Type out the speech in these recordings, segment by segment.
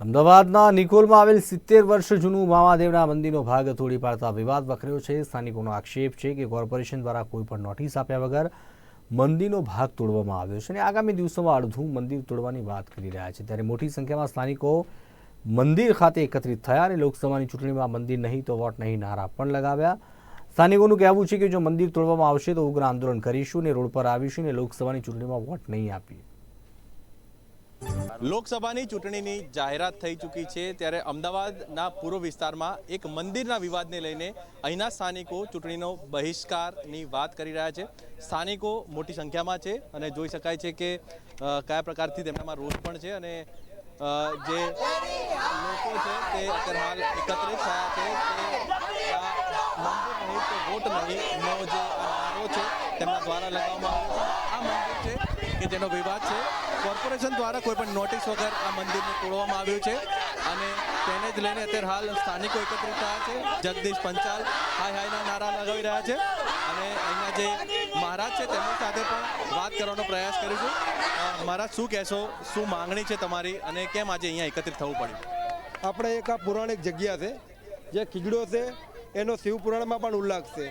અમદાવાદના નિકોલમાં આવેલ સિત્તેર વર્ષ જૂનું મામાદેવના મંદિરનો ભાગ તોડી પાડતા વિવાદ વકર્યો છે. સ્થાનિકોનો આક્ષેપ છે કે કોર્પોરેશન દ્વારા કોઈ પણ નોટિસ આપ્યા વગર મંદિરનો ભાગ તોડવામાં આવ્યો છે અને આગામી દિવસોમાં અડધું મંદિર તોડવાની વાત કરી રહ્યા છે. ત્યારે મોટી સંખ્યામાં સ્થાનિકો મંદિર ખાતે એકત્રિત થયા અને લોકસભાની ચૂંટણીમાં મંદિર નહીં તો વોટ નહીં નારા પણ લગાવ્યા. સ્થાનિકોનું કહેવું છે કે જો મંદિર તોડવામાં આવશે તો ઉગ્ર આંદોલન કરીશું અને રોડ પર આવીશું અને લોકસભાની ચૂંટણીમાં વોટ નહીં આપીએ. લોકસભાની ચૂંટણીની જાહેરાત થઈ ચૂકી છે ત્યારે અમદાવાદના પૂર્વ વિસ્તારમાં એક મંદિરના વિવાદને લઈને અહીંના સ્થાનિકો ચૂંટણીનો બહિષ્કારની વાત કરી રહ્યા છે. સ્થાનિકો મોટી સંખ્યામાં છે અને જોઈ શકાય છે કે કયા પ્રકારથી તેમનામાં રોષ પણ છે અને જે લોકો છે તે અત્યારે હાલ એકત્રિત થયા છે તો વોટ નહીં, નો જે નારો છે તેમના દ્વારા લગાવવામાં આવ્યો કે જેનો વિવાદ છે. કોર્પોરેશન દ્વારા કોઈ પણ નોટિસ વગર આ મંદિરને તોડવામાં આવ્યું છે અને તેને જ લઈને અત્યારે હાલ સ્થાનિકો એકત્રિત થયા છે. જગદીશ પંચાલ હાય હાયના નારા લગાવી રહ્યા છે. અને અહીંના જે મહારાજ છે તેમની સાથે પણ વાત કરવાનો પ્રયાસ કરીશું. મહારાજ, શું કહેશો? શું માંગણી છે તમારી? અને કેમ આજે અહીંયા એકત્રિત થવું પડ્યું? આપણે એક આ પૌરાણિક જગ્યા છે, જે ખીગડો છે, એનો શિવ પુરાણમાં પણ ઉલ્લેખ છે.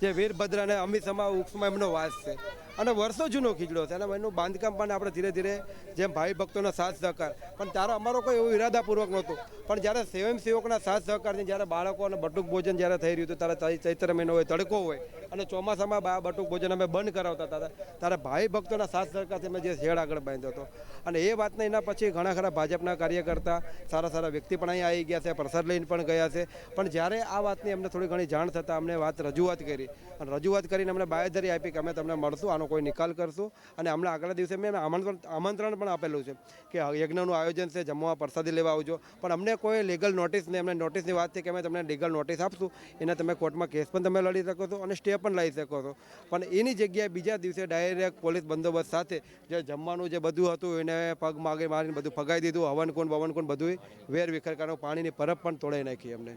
જે વીરભદ્ર અને અમિતસમા ઉક્ષમાં એમનો વાસ છે. અને વર્ષો જૂનો ખીજડો છે. અને એનું બાંધકામ પણ આપણે ધીરે ધીરે જેમ ભાઈ ભક્તોનો સાથ સહકાર. પણ ત્યારે અમારો કોઈ એવું ઈરાદાપૂર્વક નહોતું. પણ જ્યારે સ્વયંસેવકના સાથ સહકારથી જ્યારે બાળકો અને બટુક ભોજન જ્યારે થઈ રહ્યું હતું, ત્યારે ચૈત્ર મહિનો હોય તડકો હોય અને ચોમાસામાં બા, બટુક ભોજન અમે બંધ કરાવતા હતા, ત્યારે ભાઈ ભક્તોના સાથ સહકારથી અમે જે શેડ આગળ બાંધ્યો હતો. અને એ વાતને એના પછી ઘણા ખરા ભાજપના કાર્યકર્તા, સારા સારા વ્યક્તિ પણ અહીં આવી ગયા છે, પ્રસાદ લઈને પણ ગયા છે. પણ જ્યારે આ વાતની અમને થોડી ઘણી જાણ થતાં અમને વાત રજૂઆત કરી. અને રજૂઆત કરીને અમને બાંયધરી આપી કે અમે તમને મળશું. આનો કોઈ નિકાલ કરશું. અને હમણાં આગલા દિવસે મેં આમંત્રણ આમંત્રણ પણ આપેલું છે કે યજ્ઞનું આયોજન છે, જમવા પ્રસાદી લેવા આવજો. પણ અમને કોઈ લીગલ નોટિસ નહીં અમને નોટિસની વાત છે કે અમે તમને લીગલ નોટિસ આપશું. એને તમે કોર્ટમાં કેસ પણ તમે લડી શકો છો અને સ્ટે પણ લઈ શકો છો. પણ એની જગ્યાએ બીજા દિવસે ડાયરેક્ટ પોલીસ બંદોબસ્ત સાથે જે જમવાનું જે બધું હતું, એને પગ માગે મારીને બધું ફગાવી દીધું, હવનકુંડ, વવનકુંડ બધું વેર વિખેર કારણ પાણીની પરબ પણ તોડાઈ નાખી અમને.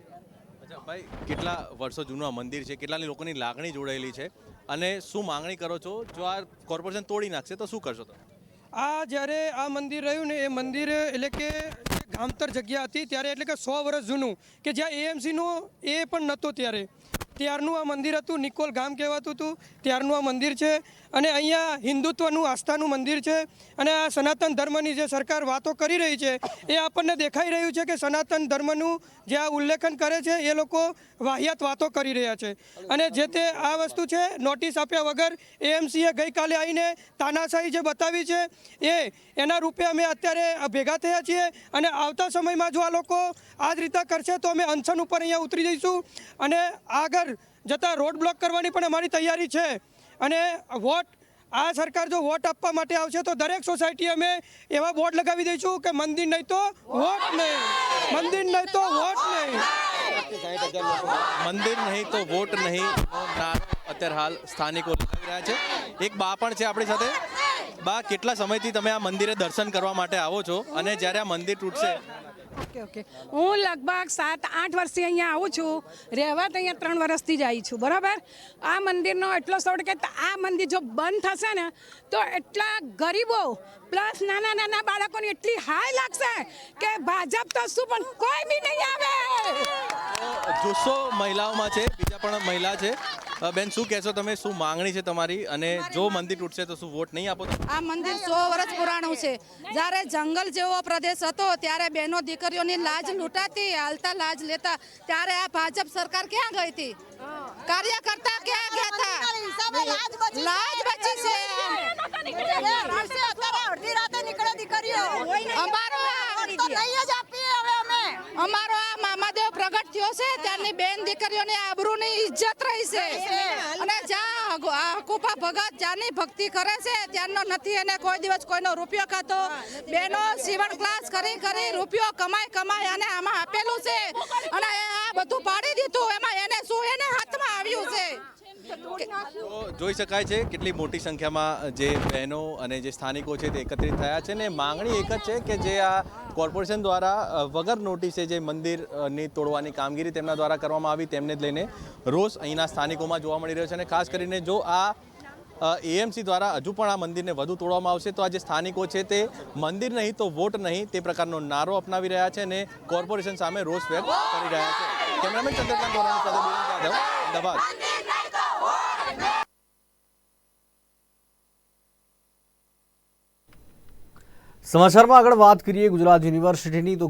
ભાઈ, કેટલા વર્ષો જૂનું આ મંદિર છે? કેટલા લોકોની લાગણી જોડાયેલી છે? અને શું માંગણી કરો છો? જો આ કોર્પોરેશન તોડી નાખશે, તો શું કરશો તમે? આ જ્યારે આ મંદિર રહ્યું ને, એ મંદિર એટલે કે ગામતર જગ્યા હતી, ત્યારે એટલે કે સો વર્ષ જૂનું, કે જ્યાં એએમસીનું એ પણ નહોતું ત્યારે. ત્યારનું આ મંદિર હતું, નિકોલ ગામ કહેવાતું હતું. ત્યારનું આ મંદિર છે અને અહીંયા હિન્દુત્વનું આસ્થાનું મંદિર છે અને આ સનાતન ધર્મની જે સરકાર વાતો કરી રહી છે એ આપણને દેખાઈ રહ્યું છે કે સનાતન ધર્મનું જે આ ઉલ્લેખન કરે છે એ લોકો વાહિયાત વાતો કરી રહ્યા છે. અને જે તે આ વસ્તુ છે, નોટિસ આપ્યા વગર એએમસીએ ગઈકાલે આવીને તાનાશાહી જે બતાવી છે એ, એના રૂપે અમે અત્યારે ભેગા થયા છીએ અને આવતા સમયમાં જો આ લોકો આ જ રીતે કરશે તો અમે અનશન ઉપર અહીંયા ઉતરી જઈશું. અને આગળ જતાં રોડ બ્લોક કરવાની પણ અમારી તૈયારી છે. અને વોટ, આ સરકાર જો વોટ આપવા માટે આવશે તો દરેક સોસાયટી અમે એવા બોર્ડ લગાવી દઈશું કે મંદિર નહીં તો વોટ નહીં. મંદિર નહીં તો વોટ નહીં. મંદિર નહીં તો વોટ નહીં. અત્યારે હાલ સ્થાનિકો લગાવી રહ્યા છે. એક બા પણ છે આપણી સાથે. બા કેટલા સમયથી તમે આ મંદિરે દર્શન કરવા માટે આવો છો અને જ્યારે આ મંદિર તૂટશે? Okay okay. હું લગભગ સાત આઠ વર્ષથી અહીંયા આવું છું. રહેવા તો અહીંયા ત્રણ વર્ષથી જ આવી છું. બરાબર? આ મંદિરનો એટલો સૌડ કે આ મંદિર જો બંધ થશે ને તો એટલા ગરીબો પ્લસ નાના નાના બાળકોની એટલી હાય લાગશે કે ભાજપ તો શું પણ કોઈ બી નહીં આવે. જુસ્સો મહિલાઓમાં છે બીજા પણ મહિલા છે. બેન શું કહેશો તમે? શું માંગણી છે તમારી? અને જો મંદિર તૂટશે તો શું વોટ નહીં આપો? આ મંદિર સો વર્ષ પુરાણું છે. જ્યારે જંગલ જેવો પ્રદેશ હતો ત્યારે બહેનો દીકરીઓની લાજ લૂંટાતી હાલતા લાજ લેતા ત્યારે આ ભાજપ સરકાર ક્યાં ગઈ હતી? કાર્યકર્તા ક્યાં ગયા હતા લાજ બચી છે અમારો આ- અમારો આ મામાદેવ પ્રગટ થયો છે ત્યારની બેન દીકરીઓની આબરૂની ઇજ્જત રહી છે. અને જ્યાં હકુપા ભગત જ્યાંની ભક્તિ કરે છે ત્યાંનો નથી એને કોઈ દિવસ કોઈનો રૂપિયો ખાતો. બેનો સીવણ ક્લાસ કરી કરી રૂપિયો કમાઈ કમાઈ અને આમાં આપેલું છે. અને આ બધું પાડી દીધું એમાં એને શું એને હાથમાં આવ્યું છે? જોઈ શકાય છે કેટલી મોટી સંખ્યામાં જે બહેનો અને જે સ્થાનિકો છે તે એકત્રિત થયા છે ને માંગણી એક જ છે કે જે આ કોર્પોરેશન દ્વારા વગર નોટિસે જે મંદિરની તોડવાની કામગીરી તેમના દ્વારા કરવામાં આવી તેમને જ લઈને રોષ અહીંના સ્થાનિકોમાં જોવા મળી રહ્યો છે અને ખાસ કરીને જો આ એએમસી દ્વારા હજુ પણ આ મંદિરને વધુ તોડવામાં આવશે તો આ જે સ્થાનિકો છે તે મંદિર નહીં તો વોટ નહીં તે પ્રકારનો નારો અપનાવી રહ્યા છે અને કોર્પોરેશન સામે રોષ વ્યક્ત કરી રહ્યા છે. કેમેરામેન ચંદ્રકાંત ધોરાણી અમદાવાદ. સમાચારમાં આગળ વાત કરીએ ગુજરાત યુનિવર્સિટીની. તો